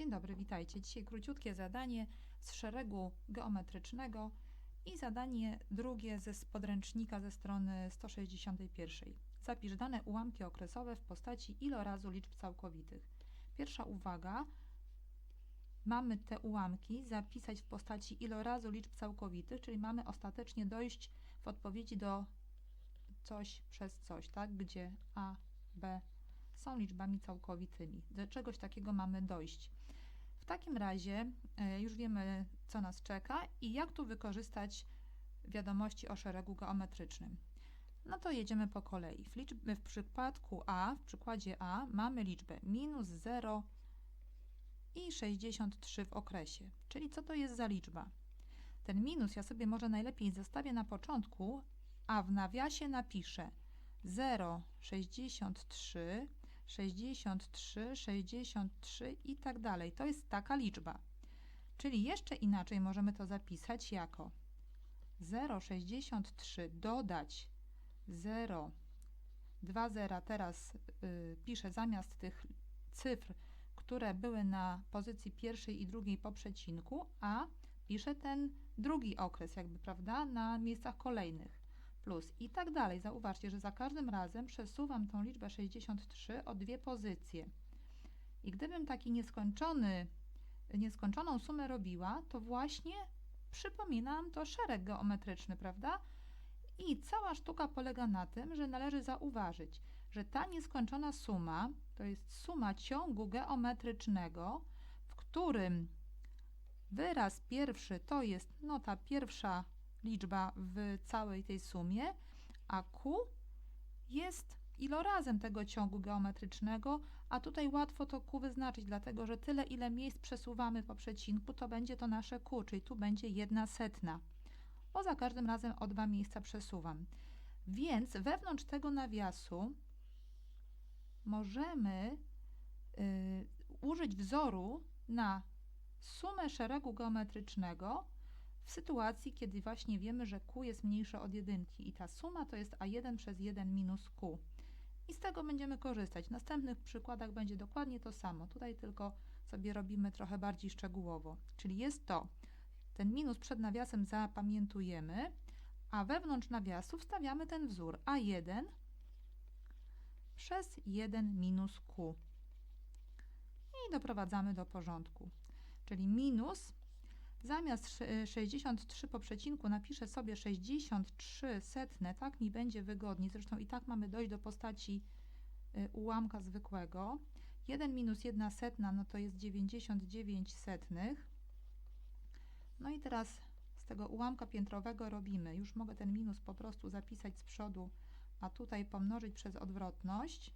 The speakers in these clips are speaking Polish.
Dzień dobry, witajcie. Dzisiaj króciutkie zadanie z szeregu geometrycznego i zadanie drugie ze z podręcznika ze strony 161. Zapisz dane ułamki okresowe w postaci ilorazu liczb całkowitych. Pierwsza uwaga. Mamy te ułamki zapisać w postaci ilorazu liczb całkowitych, czyli mamy ostatecznie dojść w odpowiedzi do coś przez coś, tak? Gdzie A, B są liczbami całkowitymi. Do czegoś takiego mamy dojść. W takim razie e, już wiemy, co nas czeka i jak tu wykorzystać wiadomości o szeregu geometrycznym. No to jedziemy po kolei. W, liczb, w przypadku A, w przykładzie A, mamy liczbę minus 0 i 63 w okresie. Czyli co to jest za liczba? Ten minus ja sobie może najlepiej zostawię na początku, a w nawiasie napiszę 0, 63, 63, 63 i tak dalej. To jest taka liczba. Czyli jeszcze inaczej możemy to zapisać jako 0,63 dodać 0, 2 zera teraz y, piszę zamiast tych cyfr, które były na pozycji pierwszej i drugiej po przecinku, a piszę ten drugi okres, jakby, prawda, na miejscach kolejnych plus i tak dalej. Zauważcie, że za każdym razem przesuwam tą liczbę 63 o dwie pozycje. I gdybym taki nieskończony, nieskończoną sumę robiła, to właśnie przypominam to szereg geometryczny, prawda? I cała sztuka polega na tym, że należy zauważyć, że ta nieskończona suma to jest suma ciągu geometrycznego, w którym wyraz pierwszy to jest no ta pierwsza liczba w całej tej sumie, a Q jest ilorazem tego ciągu geometrycznego, a tutaj łatwo to Q wyznaczyć, dlatego że tyle, ile miejsc przesuwamy po przecinku, to będzie to nasze Q, czyli tu będzie jedna setna, bo za każdym razem o dwa miejsca przesuwam. Więc wewnątrz tego nawiasu możemy y, użyć wzoru na sumę szeregu geometrycznego, w sytuacji, kiedy właśnie wiemy, że q jest mniejsze od jedynki i ta suma to jest a1 przez 1 minus q. I z tego będziemy korzystać. W następnych przykładach będzie dokładnie to samo. Tutaj tylko sobie robimy trochę bardziej szczegółowo. Czyli jest to, ten minus przed nawiasem zapamiętujemy, a wewnątrz nawiasu wstawiamy ten wzór a1 przez 1 minus q. I doprowadzamy do porządku. Czyli minus Zamiast 63 po przecinku napiszę sobie 63 setne, tak mi będzie wygodniej. Zresztą i tak mamy dojść do postaci y, ułamka zwykłego. 1 minus 1 setna, no to jest 99 setnych. No i teraz z tego ułamka piętrowego robimy. Już mogę ten minus po prostu zapisać z przodu, a tutaj pomnożyć przez odwrotność.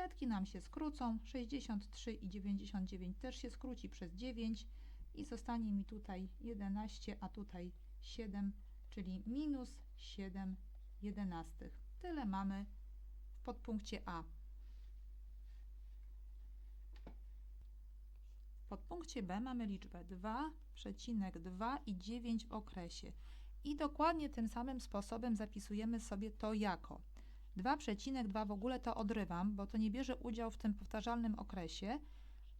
Setki nam się skrócą, 63 i 99 też się skróci przez 9 i zostanie mi tutaj 11, a tutaj 7, czyli minus 7 jedenastych. Tyle mamy w podpunkcie A. W podpunkcie B mamy liczbę 2,2 i 9 w okresie. I dokładnie tym samym sposobem zapisujemy sobie to jako 2,2 w ogóle to odrywam, bo to nie bierze udziału w tym powtarzalnym okresie,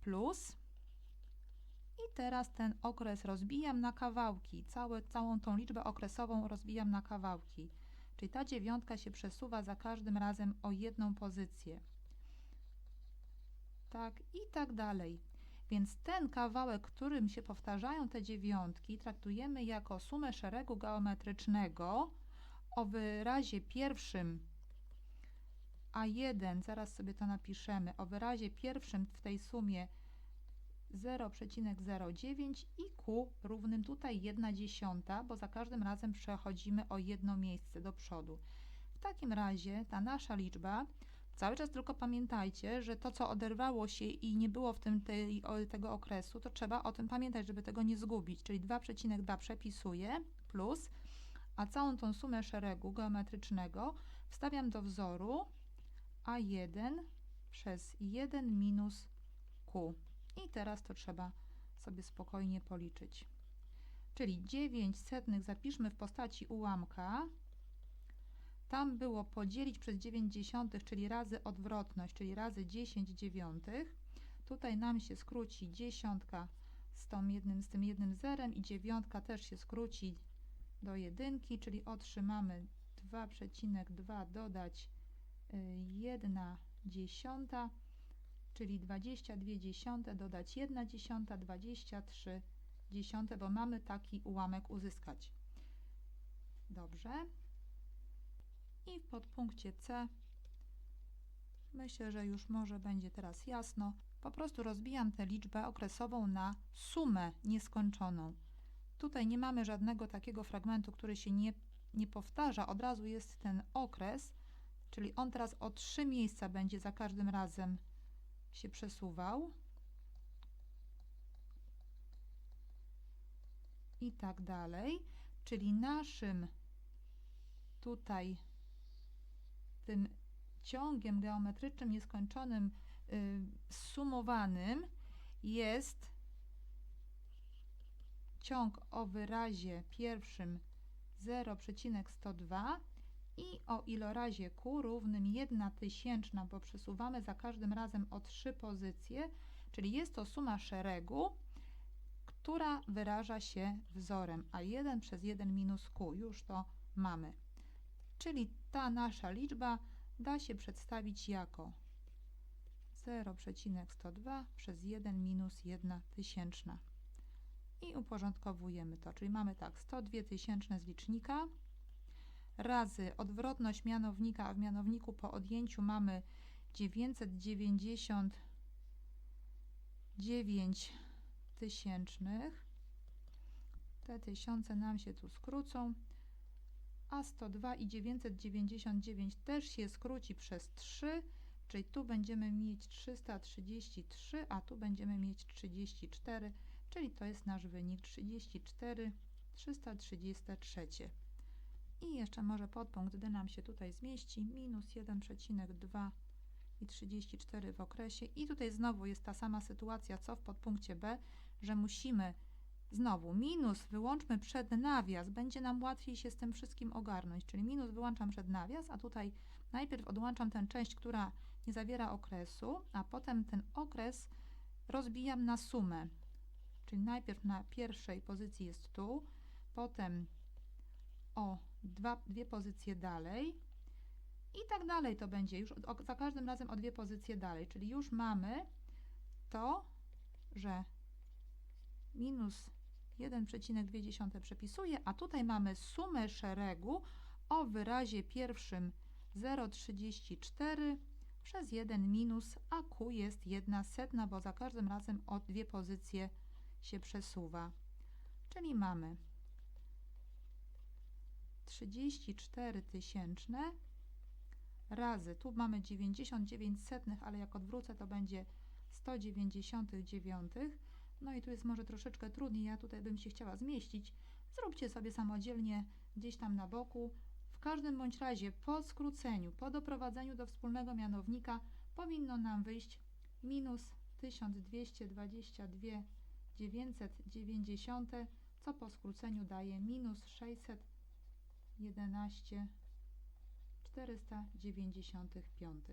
plus i teraz ten okres rozbijam na kawałki, całe, całą tą liczbę okresową rozbijam na kawałki. Czyli ta dziewiątka się przesuwa za każdym razem o jedną pozycję. Tak i tak dalej. Więc ten kawałek, którym się powtarzają te dziewiątki, traktujemy jako sumę szeregu geometrycznego o wyrazie pierwszym a1, zaraz sobie to napiszemy, o wyrazie pierwszym w tej sumie 0,09 i Q równym tutaj 1 dziesiąta, bo za każdym razem przechodzimy o jedno miejsce do przodu. W takim razie ta nasza liczba, cały czas tylko pamiętajcie, że to co oderwało się i nie było w tym tej, tego okresu, to trzeba o tym pamiętać, żeby tego nie zgubić, czyli 2,2 przepisuję plus, a całą tą sumę szeregu geometrycznego wstawiam do wzoru a1 przez 1 minus q. I teraz to trzeba sobie spokojnie policzyć. Czyli 9 setnych zapiszmy w postaci ułamka. Tam było podzielić przez 9 dziesiątych, czyli razy odwrotność, czyli razy 10 dziewiątych. Tutaj nam się skróci dziesiątka z, tą jednym, z tym jednym zerem i dziewiątka też się skróci do jedynki, czyli otrzymamy 2,2 dodać 1 dziesiąta, czyli 22 dziesiąte dodać 1 dziesiąta, 23 dziesiąte, bo mamy taki ułamek uzyskać. Dobrze. I w podpunkcie C myślę, że już może będzie teraz jasno. Po prostu rozbijam tę liczbę okresową na sumę nieskończoną. Tutaj nie mamy żadnego takiego fragmentu, który się nie, nie powtarza. Od razu jest ten okres, czyli on teraz o trzy miejsca będzie za każdym razem się przesuwał. I tak dalej. Czyli naszym tutaj tym ciągiem geometrycznym nieskończonym y, sumowanym jest ciąg o wyrazie pierwszym 0,102 i o ilorazie Q równym 1 tysięczna, bo przesuwamy za każdym razem o trzy pozycje, czyli jest to suma szeregu, która wyraża się wzorem, a 1 przez 1 minus Q, już to mamy. Czyli ta nasza liczba da się przedstawić jako 0,102 przez 1 minus 1 tysięczna. I uporządkowujemy to, czyli mamy tak 102 tysięczne z licznika razy odwrotność mianownika, a w mianowniku po odjęciu mamy 999 tysięcznych. Te tysiące nam się tu skrócą a 102 i 999 też się skróci przez 3, czyli tu będziemy mieć 333, a tu będziemy mieć 34, czyli to jest nasz wynik 34, 333. I jeszcze może podpunkt D nam się tutaj zmieści, minus 1,2 i 34 w okresie. I tutaj znowu jest ta sama sytuacja, co w podpunkcie B, że musimy Znowu minus wyłączmy przed nawias, będzie nam łatwiej się z tym wszystkim ogarnąć, czyli minus wyłączam przed nawias, a tutaj najpierw odłączam tę część, która nie zawiera okresu, a potem ten okres rozbijam na sumę. Czyli najpierw na pierwszej pozycji jest tu, potem o dwa, dwie pozycje dalej i tak dalej to będzie już o, za każdym razem o dwie pozycje dalej, czyli już mamy to, że minus 1,2 przepisuję, a tutaj mamy sumę szeregu o wyrazie pierwszym 0,34 przez 1 minus, a Q jest 1 setna, bo za każdym razem o dwie pozycje się przesuwa. Czyli mamy 34 tysięczne razy, tu mamy 99 setnych, ale jak odwrócę to będzie 199 no i tu jest może troszeczkę trudniej, ja tutaj bym się chciała zmieścić. Zróbcie sobie samodzielnie gdzieś tam na boku. W każdym bądź razie po skróceniu, po doprowadzeniu do wspólnego mianownika powinno nam wyjść minus 1222 990, co po skróceniu daje minus 611 495.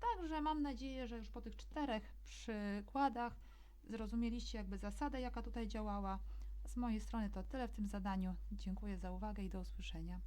Także mam nadzieję, że już po tych czterech przykładach zrozumieliście jakby zasadę, jaka tutaj działała. Z mojej strony to tyle w tym zadaniu. Dziękuję za uwagę i do usłyszenia.